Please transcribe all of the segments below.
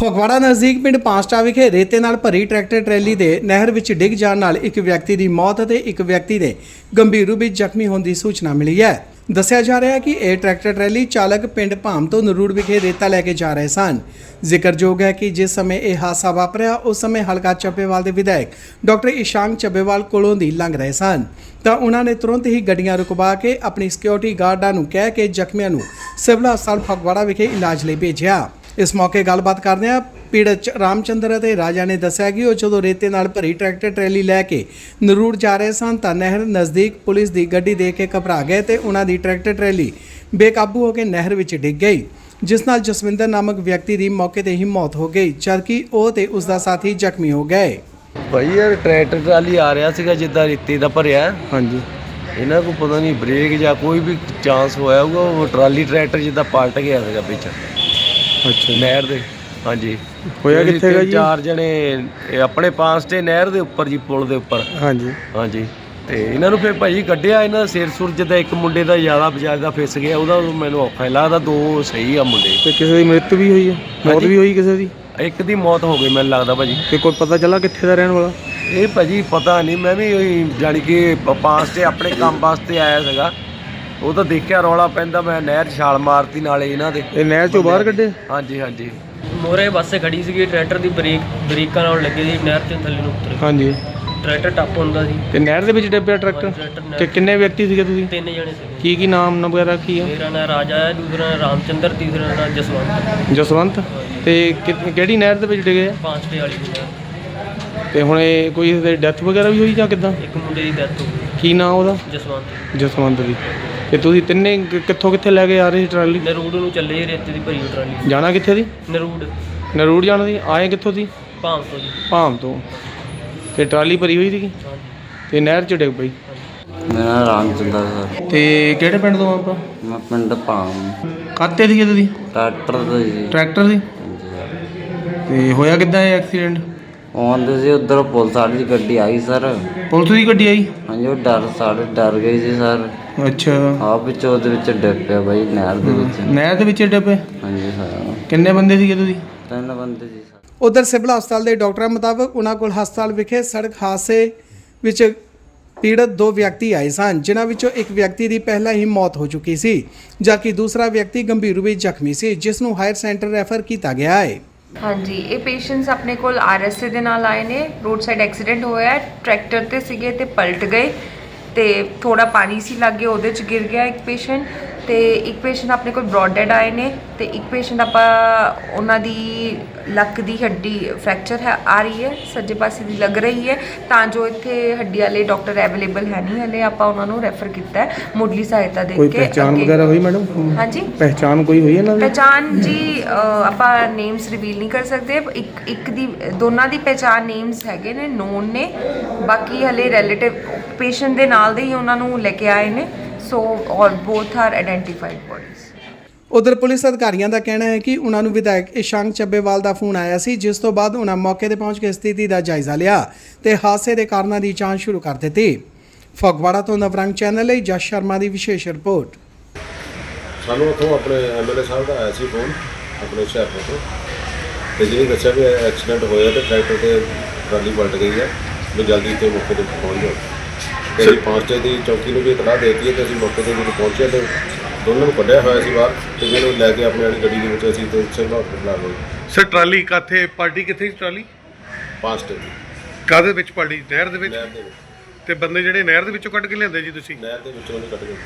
ਫਗਵਾੜਾ ਨਜ਼ਦੀਕ ਪਿੰਡ ਪਾਂਸਟਾ ਵਿਖੇ ਰੇਤੇ ਨਾਲ ਭਰੀ ਟਰੈਕਟਰ ਟਰੈਲੀ ਦੇ ਨਹਿਰ ਵਿੱਚ ਡਿੱਗ ਜਾਣ ਨਾਲ ਇੱਕ ਵਿਅਕਤੀ ਦੀ ਮੌਤ ਅਤੇ ਇੱਕ ਵਿਅਕਤੀ ਦੇ ਗੰਭੀਰ ਰੂਪ ਵਿੱਚ ਜ਼ਖਮੀ ਹੋਣ ਦੀ ਸੂਚਨਾ ਮਿਲੀ ਹੈ। ਦੱਸਿਆ ਜਾ ਰਿਹਾ ਹੈ ਕਿ ਇਹ ਟਰੈਕਟਰ ਟਰੈਲੀ ਚਾਲਕ ਪਿੰਡ ਭਾਮ ਤੋਂ ਨਰੂੜ ਵਿਖੇ ਰੇਤਾ ਲੈ ਕੇ ਜਾ ਰਹੇ ਸਨ। ਜ਼ਿਕਰਯੋਗ ਹੈ ਕਿ ਜਿਸ ਸਮੇਂ ਇਹ ਹਾਦਸਾ ਵਾਪਰਿਆ, ਉਸ ਸਮੇਂ ਹਲਕਾ ਚੱਬੇਵਾਲ ਦੇ ਵਿਧਾਇਕ ਡਾਕਟਰ ਇਸ਼ਾਂਗ ਚੱਬੇਵਾਲ ਕੋਲੋਂ ਦੀ ਲੰਘ ਰਹੇ ਸਨ। ਤਾਂ ਉਹਨਾਂ ਨੇ ਤੁਰੰਤ ਹੀ ਗੱਡੀਆਂ ਰੁਕਵਾ ਕੇ ਆਪਣੀ ਸਿਕਿਉਰਿਟੀ ਗਾਰਡਾਂ ਨੂੰ ਕਹਿ ਕੇ ਜ਼ਖਮੀਆਂ ਨੂੰ ਸਿਵਲ ਹਸਪਤਾਲ ਫਗਵਾੜਾ ਵਿਖੇ ਇਲਾਜ ਲਈ ਭੇਜਿਆ। ਇਸ ਮੌਕੇ ਗੱਲਬਾਤ ਕਰਦਿਆਂ ਪੀੜਤ ਰਾਮਚੰਦਰ ਅਤੇ ਰਾਜਾ ਨੇ ਦੱਸਿਆ ਕਿ ਉਹ ਜਦੋਂ ਰੇਤੇ ਨਾਲ ਭਰੀ ਟਰੈਕਟਰ ਟਰੈਲੀ ਲੈ ਕੇ ਨਰੂੜ ਜਾ ਰਹੇ ਸਨ ਤਾਂ ਨਹਿਰ ਨਜ਼ਦੀਕ ਪੁਲਿਸ ਦੀ ਗੱਡੀ ਦੇਖ ਕੇ ਘਬਰਾ ਗਏ ਤੇ ਉਹਨਾਂ ਦੀ ਟਰੈਕਟਰ ਟਰੈਲੀ ਬੇਕਾਬੂ ਹੋ ਕੇ ਨਹਿਰ ਵਿੱਚ ਡਿੱਗ ਗਈ ਜਿਸ ਨਾਲ ਜਸਵਿੰਦਰ ਨਾਮਕ ਵਿਅਕਤੀ ਦੀ ਮੌਕੇ ਤੇ ਹੀ ਮੌਤ ਹੋ ਗਈ ਜਦਕਿ ਉਹ ਤੇ ਉਸ ਦਾ ਸਾਥੀ ਜ਼ਖਮੀ ਹੋ ਗਏ। ਭਾਈ ਯਾਰ ਟਰੈਕਟਰ ਟਰਾਲੀ ਆ ਰਿਹਾ ਸੀਗਾ ਜਿੱਦਾਂ ਰੇਤੇ ਦਾ ਭਰਿਆ। ਹਾਂਜੀ। ਇਹਨਾਂ ਕੋ ਪਤਾ ਨਹੀਂ ਬ੍ਰੇਕ ਜਾਂ ਕੋਈ ਵੀ ਚਾਂਸ ਹੋਇਆ ਹੋਊਗਾ ਉਹ ਟਰਾਲੀ ਟਰੈਕਟਰ ਜਿੱਦਾਂ ਪਲਟ ਗਿਆ ਸੀਗਾ ਪਿੱਛੇ। ਅੱਛਾ। ਨਹਿਰ ਦੇ ਹਾਂਜੀ। ਹੋਇਆ ਕਿੱਥੇ ਹੈਗਾ ਜੀ? ਚਾਰ ਜਣੇ ਇਹ ਆਪਣੇ ਪਾਸ ਤੇ ਨਹਿਰ ਦੇ ਉੱਪਰ ਜੀ ਪੁਲ ਦੇ ਉੱਪਰ। ਹਾਂਜੀ। ਹਾਂਜੀ। ਤੇ ਇਹਨਾਂ ਨੂੰ ਫਿਰ ਭਾਈ ਕੱਢਿਆ ਇਹਨਾਂ ਦਾ ਸਿਰ ਸੁਰ ਜਿੱਦਾਂ ਇੱਕ ਮੁੰਡੇ ਦਾ ਜ਼ਿਆਦਾ ਬਜਾਜ ਦਾ ਫਿਸ ਗਿਆ ਉਹਦਾ ਮੈਨੂੰ ਔਖਾ ਹੀ ਲੱਗਦਾ ਦੋ ਸਹੀ ਆ ਮੁੰਡੇ। ਤੇ ਕਿਸੇ ਦੀ ਮ੍ਰਿਤ ਵੀ ਹੋਈ ਹੈ ਮੌਤ। ਵੀ ਹੋਈ ਕਿਸੇ ਦੀ? ਇੱਕ ਦੀ ਮੌਤ ਹੋ ਗਈ ਮੈਨੂੰ ਲੱਗਦਾ ਭਾਜੀ। ਤੇ ਕੋਈ ਪਤਾ ਚੱਲਾ ਕਿੱਥੇ ਦਾ ਰਹਿਣ ਵਾਲਾ? ਇਹ ਭਾਜੀ ਪਤਾ ਨਹੀਂ ਮੈਂ ਵੀ ਜਾਣੀ ਕਿ ਪਾਸ ਤੇ ਆਪਣੇ ਕੰਮ ਵਾਸਤੇ ਆਇਆ ਸੀਗਾ। ਉਹ ਤਾਂ ਦੇਖਿਆ ਰੌਲਾ ਪੈਂਦਾ ਮੈਂ ਨਹਿਰ 'ਚ ਛਾਲ ਮਾਰਤੀ ਨਾਲੇ ਇਹਨਾਂ ਦੇ। ਇਹ ਨਹਿਰ ਚੋਂ ਬਾਹਰ ਕੱਢੇ? ਹਾਂਜੀ ਹਾਂਜੀ। ਮੋਰੇ ਬੱਸੇ ਖੜੀ ਸੀਗੀ ਟਰੈਕਟਰ ਦੀ ਬ੍ਰੇਕ ਬ੍ਰੇਕਾਂ ਨਾਲ ਲੱਗੀ ਸੀ ਨਹਿਰ ਤੇ ਥੱਲੇ ਨੂੰ ਉਤਰ। ਹਾਂਜੀ। ਟਰੈਕਟਰ ਟੱਪ ਹੁੰਦਾ ਸੀ। ਤੇ ਨਹਿਰ ਦੇ ਵਿੱਚ ਡੱਬਿਆ ਟਰੈਕਟਰ? ਤੇ ਕਿੰਨੇ ਵਿਅਕਤੀ ਸੀਗੇ ਤੁਸੀਂ? ਤਿੰਨ ਜਣੇ ਸੀਗੇ। ਕੀ ਕੀ ਨਾਮ ਨ ਵਗੈਰਾ ਕੀ ਆ? ਮੇਰਾ ਨਾਂ ਰਾਜਾ ਹੈ ਦੂਸਰਾ ਨਾਂ ਰਾਮਚੰਦਰ ਤੀਸਰਾ ਨਾਂ ਜਸਵੰਤ। ਜਸਵੰਤ? ਤੇ ਕਿ- ਕਿਹੜੀ ਨਹਿਰ ਦੇ ਵਿੱਚ ਡਿੱਗੇ ਆ? ਪਾਂਚਟੇ ਵਾਲੀ ਦੀ ਨਹਿਰ। ਤੇ ਹੁਣ ਇਹ ਕੋਈ ਡੈਥ ਵਗੈਰਾ ਵੀ ਹੋਈ ਜਾਂ ਕਿਦਾਂ? ਇੱਕ ਮੁੰਡੇ ਦੀ ਡੈਥ ਹੋ ਗਈ। ਕੀ ਨਾਮ ਉਹਦਾ? ਜਸਵੰਤ। ਜਸਵੰਤ ਦੀ। ਤੇ ਤੁਸੀਂ ਤਿੰਨੇ ਕਿ- ਕਿੱਥੋਂ ਕਿੱਥੇ ਲੈ ਕੇ ਆ ਰਹੇ ਸੀ ਟਰਾਲੀ? ਨਰੂੜ ਨੂੰ ਚੱਲੇ ਸੀ ਰੇਤੇ ਦੀ ਭਰੀ ਹੋਈ ਟਰਾਲੀ। ਜਾਣਾ ਕਿੱਥੇ ਦੀ ਨਰੂੜ। ਨਰੂੜ ਜਾਣਾ ਸੀ? ਆਏ ਕਿੱਥੋਂ ਦੀ ਭਾਮ ਤੋਂ ਜੀ। ਭਾਮ ਤੋਂ। ਤੇ ਟਰਾਲੀ ਭਰੀ ਹੋਈ ਸੀਗੀ? ਹਾਂਜੀ। ਤੇ ਨਹਿਰ ਚ ਡਿੱਗ ਪਈ? ਮੇਰਾ ਨਾਮ ਰਾਮਚੰਦਰ ਸਰ। ਤੇ ਕਿਹੜੇ ਪਿੰਡ ਤੋਂ ਆਪਾਂ? ਮੈਂ ਪਿੰਡ ਪਾਮ ਕਾਤੇ ਸੀਗੇ ਤੁਸੀਂ? ਟਰੈਕਟਰ ਜੀ। ਟਰੈਕਟਰ ਸੀ ਹਾਂਜੀ ਸਰ। ਤੇ ਹੋਇਆ ਕਿੱਦਾਂ ਇਹ ਐਕਸੀਡੈਂਟ? ਆਉਂਦੇ ਸੀ ਉਧਰ ਪੁਲਿਸ ਵਾਲੀ ਦੀ ਗੱਡੀ ਆਈ ਸਰ। ਪੁਲਿਸ ਦੀ ਗੱਡੀ ਆਈ? ਹਾਂਜੀ ਉਹ ਡਰ ਸਾਡੇ ਡਰ ਗਈ ਸੀ ਸਰ। ਅੱਛਾ। ਆਪ ਵਿੱਚ ਉਹਦੇ ਵਿੱਚ ਡਿੱਗ ਪਿਆ ਬਾਈ ਨਹਿਰ ਦੇ ਵਿੱਚ। ਨਹਿਰ ਦੇ ਵਿੱਚ ਡੱਬੇ ਹਾਂਜੀ ਸਰ। ਕਿੰਨੇ ਬੰਦੇ ਸੀਗੇ ਤੁਸੀਂ? ਤਿੰਨ ਬੰਦੇ ਸੀ ਸਰ। ਉਧਰ ਸਿਵਲ ਹਸਪਤਾਲ ਦੇ ਡਾਕਟਰਾਂ ਮੁਤਾਬਕ ਉਹਨਾਂ ਕੋਲ ਹਸਪਤਾਲ ਵਿਖੇ ਸੜਕ ਹਾਦਸੇ ਵਿੱਚ ਪੀੜਤ ਦੋ ਵਿਅਕਤੀ ਆਏ ਸਨ ਜਿਨ੍ਹਾਂ ਵਿੱਚੋਂ ਇੱਕ ਵਿਅਕਤੀ ਦੀ ਪਹਿਲਾਂ ਹੀ ਮੌਤ ਹੋ ਚੁੱਕੀ ਸੀ ਜਦਕਿ ਦੂਸਰਾ ਵਿਅਕਤੀ ਗੰਭੀਰ ਰੂਪ ਵਿੱਚ ਜ਼ਖਮੀ ਸੀ ਜਿਸ ਨੂੰ ਹਾਇਰ ਸੈਂਟਰ ਰੈਫਰ ਕੀਤਾ ਗਿਆ ਹੈ। ਹਾਂਜੀ, ਇਹ ਪੇਸ਼ੈਂਟਸ ਆਪਣੇ ਕੋਲ ਆਰਐਸਏ ਦੇ ਨਾਲ ਆਏ ਨੇ ਰੋਡ ਸਾਈਡ ਐਕਸੀਡੈਂਟ ਹੋਇਆ ਟਰੈਕਟਰ ਤੇ ਸੀਗੇ ਤੇ ਪਲਟ ਗਏ। ਤੇ ਥੋੜਾ ਪਾਣੀ ਸੀ ਲੱਗੇ ਉਹਦੇ ਚ ਗਿਰ ਗਿਆ ਇੱਕ ਪੇਸ਼ੈਂਟ ਤੇ ਇੱਕ ਪੇਸ਼ੈਂਟ ਆਪਣੇ ਕੋਲ ਬ੍ਰੌਡ ਡੈਡ ਆਏ ਨੇ ਤੇ ਇੱਕ ਪੇਸ਼ੈਂਟ ਆਪਾਂ ਉਹਨਾਂ ਦੀ ਲੱਕ ਦੀ ਹੱਡੀ ਫ੍ਰੈਕਚਰ ਹੈ ਆ ਰਹੀ ਹੈ ਸੱਜੇ ਪਾਸੇ ਦੀ ਲੱਗ ਰਹੀ ਹੈ ਤਾਂ ਜੋ ਇੱਥੇ ਹੱਡੀ ਵਾਲੇ ਡਾਕਟਰ ਅਵੇਲੇਬਲ ਹੈ ਨਹੀਂ ਹਲੇ ਆਪਾਂ ਉਹਨਾਂ ਨੂੰ ਰੈਫਰ ਕੀਤਾ ਹੈ ਮੁੱਢਲੀ ਸਹਾਇਤਾ ਦੇ ਕੋਈ ਕੇ ਪਹਿਚਾਣ ਅੱਗੇ- ਵਗੈਰਾ ਹੋਈ ਮੈਡਮ? ਹਾਂਜੀ। ਪਹਿਚਾਣ ਕੋਈ ਹੋਈ ਇਹਨਾਂ ਦੀ? ਪਹਿਚਾਨ ਜੀ ਆਪਾਂ ਨੇਮਸ ਰਿਵੀਲ ਨਹੀਂ ਕਰ ਸਕਦੇ। ਇੱਕ ਇੱਕ ਦੀ ਦੋਨਾਂ ਦੀ ਪਹਿਚਾਨ ਨੇਮਸ ਹੈਗੇ ਨੇ ਨੋਨ ਨੇ। ਬਾਕੀ ਹਲੇ ਰਿਲੇਟਿਵ ਪੇਸ਼ੈਂਟ ਦੇ ਨਾਲ ਦੇ ਹੀ ਉਹਨਾਂ ਨੂੰ ਲੈ ਕੇ ਆਏ ਨੇ so all both are identified bodies ਉਧਰ ਪੁਲਿਸ ਅਧਿਕਾਰੀਆਂ ਦਾ ਕਹਿਣਾ ਹੈ ਕਿ ਉਹਨਾਂ ਨੂੰ ਵਿਧਾਇਕ ਇਸ਼ਾਂਕ ਚੱਬੇਵਾਲ ਦਾ ਫੋਨ ਆਇਆ ਸੀ ਜਿਸ ਤੋਂ ਬਾਅਦ ਉਹਨਾਂ ਮੌਕੇ ਤੇ ਪਹੁੰਚ ਕੇ ਸਥਿਤੀ ਦਾ ਜਾਇਜ਼ਾ ਲਿਆ ਤੇ ਹਾਦਸੇ ਦੇ ਕਾਰਨਾਂ ਦੀ ਜਾਂਚ ਸ਼ੁਰੂ ਕਰ ਦਿੱਤੀ। ਫਗਵਾੜਾ ਤੋਂ ਨਵਰੰਗ ਚੈਨਲ ਲਈ ਜਸ ਸ਼ਰਮਾ ਦੀ ਵਿਸ਼ੇਸ਼ ਰਿਪੋਰਟ। ਸਾਨੂੰ ਉੱਥੋਂ ਆਪਣੇ ਐਮਐਲਏ ਸਾਹਿਬ ਦਾ ਆਇਆ ਸੀ ਫੋਨ ਆਪਣੇ ਹੁਸ਼ਿਆਰਪੁਰ ਤੋਂ। ਤੇ ਜਿਹਨੇ ਦੱਸਿਆ ਵੀ ਐਕਸੀਡੈਂਟ ਹੋਇਆ ਤੇ ਟਰੈਕਟਰ ਤੇ ਟਰਾਲੀ ਪਲਟ ਗਈ ਹੈ ਵੀ ਜਲਦੀ ਇੱਥੇ ਮੌਕੇ ਤੇ ਪਹੁੰਚ ਜਾਓ। ਤੇ ਅਸੀਂ ਪਾਂਚਟੇ ਦੀ ਚੌਕੀ ਨੂੰ ਵੀ ਇਤਲਾਹ ਦਿੱਤੀ ਹੈ ਤੇ ਅਸੀਂ ਮੌਕੇ ਤੇ ਜਦੋਂ ਪਹੁੰਚੇ ਤੇ ਦੋਨਾਂ ਨੂੰ ਕੱਢਿਆ ਹੋਇਆ ਸੀ ਬਾਹਰ ਤੇ ਜਿਹਨੂੰ ਲੈ ਕੇ ਆਪਣੀ ਵਾਲੀ ਗੱਡੀ ਦੇ ਵਿੱਚ ਅਸੀਂ ਤੇ ਸਿਵਲ ਹਸਪਤਾਲ ਲਾ ਗਏ ਸਰ ਟਰਾਲੀ ਕਾਥੇ ਪਾਰਟੀ ਕਿੱਥੇ ਸੀ ਟਰਾਲੀ? ਪਾਂਚਟੇ ਦੀ ਕਾਦੇ ਵਿੱਚ ਪਾਰਟੀ? ਨਹਿਰ ਦੇ ਵਿੱਚ? ਨਹਿਰ ਦੇ ਵਿੱਚ। ਤੇ ਬੰਦੇ ਜਿਹੜੇ ਨਹਿਰ ਦੇ ਵਿੱਚੋਂ ਕੱਢ ਕੇ ਲਿਆਂਦੇ ਜੀ ਤੁਸੀਂ? ਨਹਿਰ ਦੇ ਵਿੱਚੋਂ ਨਹੀਂ ਕੱਢ ਗਏ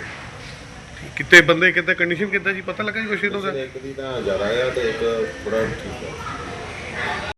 ਕਿਤੇ ਬੰਦੇ ਕਿੱਦਾਂ ਕੰਡੀਸ਼ਨ ਕਿੱਦਾਂ ਜੀ? ਪਤਾ ਲੱਗਾ ਜੀ ਕੁਛ ਇਹਦਾ ਇੱਕ ਦੀ ਤਾਂ ਜ਼ਿਆਦਾ ਆ ਤੇ ਇੱਕ ਥੋੜਾ ਠੀਕ ਹੈ